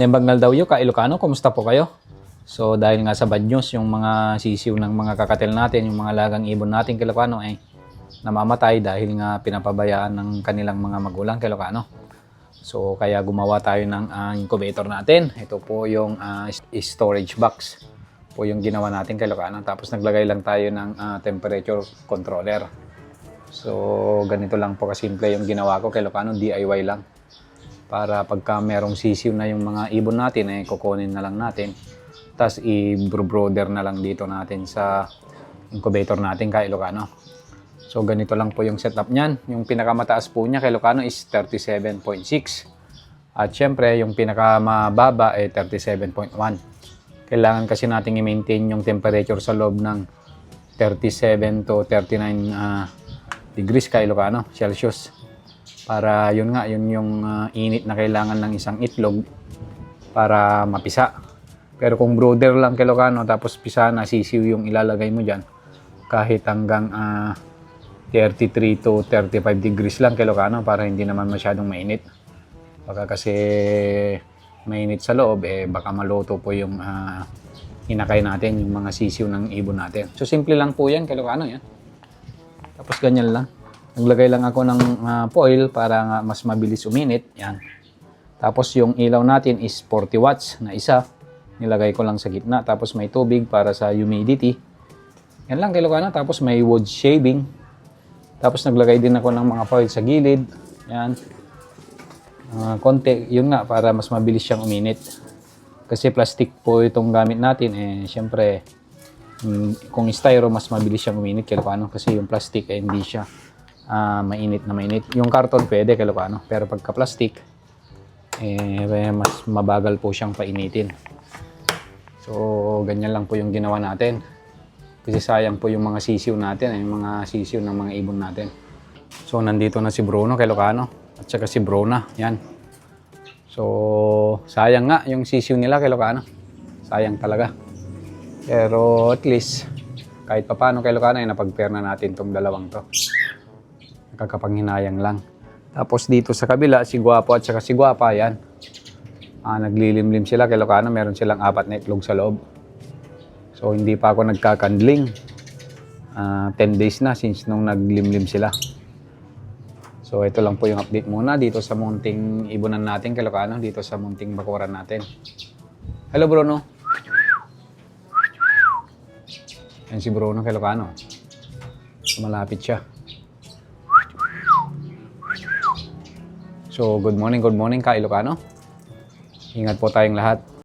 Nembangal daw yun, ka Ilocano, kumusta po kayo? So dahil nga sa bad news, yung mga sisiw ng mga kakatel natin, yung mga lagang ibon natin kay Ilocano ay namamatay dahil nga pinapabayaan ng kanilang mga magulang kay Ilocano. So kaya gumawa tayo ng ah, incubator natin. Ito po yung s- storage box po yung ginawa natin kay Ilocano. Tapos naglagay lang tayo ng ah, temperature controller. So ganito lang po kasimple yung ginawa ko kay Ilocano, DIY lang para pagka merong sisiw na yung mga ibon natin, eh, kukunin na lang natin. Tapos i-brother na lang dito natin sa incubator natin kay Ilocano. So ganito lang po yung setup niyan. Yung pinakamataas po niya kay Ilocano is 37.6. At syempre, yung pinakamababa ay 37.1. Kailangan kasi nating i-maintain yung temperature sa loob ng 37 to 39 ah, degrees kay Ilocano, Celsius para yun nga yun yung ah, init na kailangan ng isang itlog para mapisa. Pero kung brooder lang kilokano tapos pisa na sisiw yung ilalagay mo dyan kahit hanggang ah, 33 to 35 degrees lang kilokano para hindi naman masyadong mainit. Baka kasi mainit sa loob eh baka maluto po yung ah, hinakay natin yung mga sisiw ng ibon natin. So simple lang po yan kilokano yan. Tapos ganyan lang. Naglagay lang ako ng ah, foil para nga mas mabilis uminit. Yan. Tapos yung ilaw natin is 40 watts na isa. Nilagay ko lang sa gitna. Tapos may tubig para sa humidity. Yan lang na. Tapos may wood shaving. Tapos naglagay din ako ng mga foil sa gilid. Yan. Ah, konti. Yun nga para mas mabilis siyang uminit. Kasi plastic po itong gamit natin. Eh, syempre, mm, kung styro, mas mabilis siyang uminit kaya paano kasi yung plastic ay hindi siya ah, mainit na mainit. Yung karton pwede kaya paano, pero pagka plastic eh mas mabagal po siyang painitin. So ganyan lang po yung ginawa natin. Kasi sayang po yung mga sisiw natin, eh, yung mga sisiw ng mga ibon natin. So nandito na si Bruno kay Locano at saka si Brona, yan. So sayang nga yung sisiw nila kay Locano. Sayang talaga. Pero at least, kahit papano kay Lucana, ay napag-pair na natin tong dalawang to. Nakakapanghinayang lang. Tapos dito sa kabila, si Guapo at saka si Guapa, yan. Ah, naglilimlim sila kay Lucana, meron silang apat na itlog sa loob. So hindi pa ako nagkakandling. Ah, 10 days na since nung naglimlim sila. So ito lang po yung update muna dito sa munting ibunan natin kay Lucano, dito sa munting bakuran natin. Hello Bruno. Yan si Bruno kay Lucano. Malapit siya. So, good morning, good morning ka Ilocano. Ingat po tayong lahat.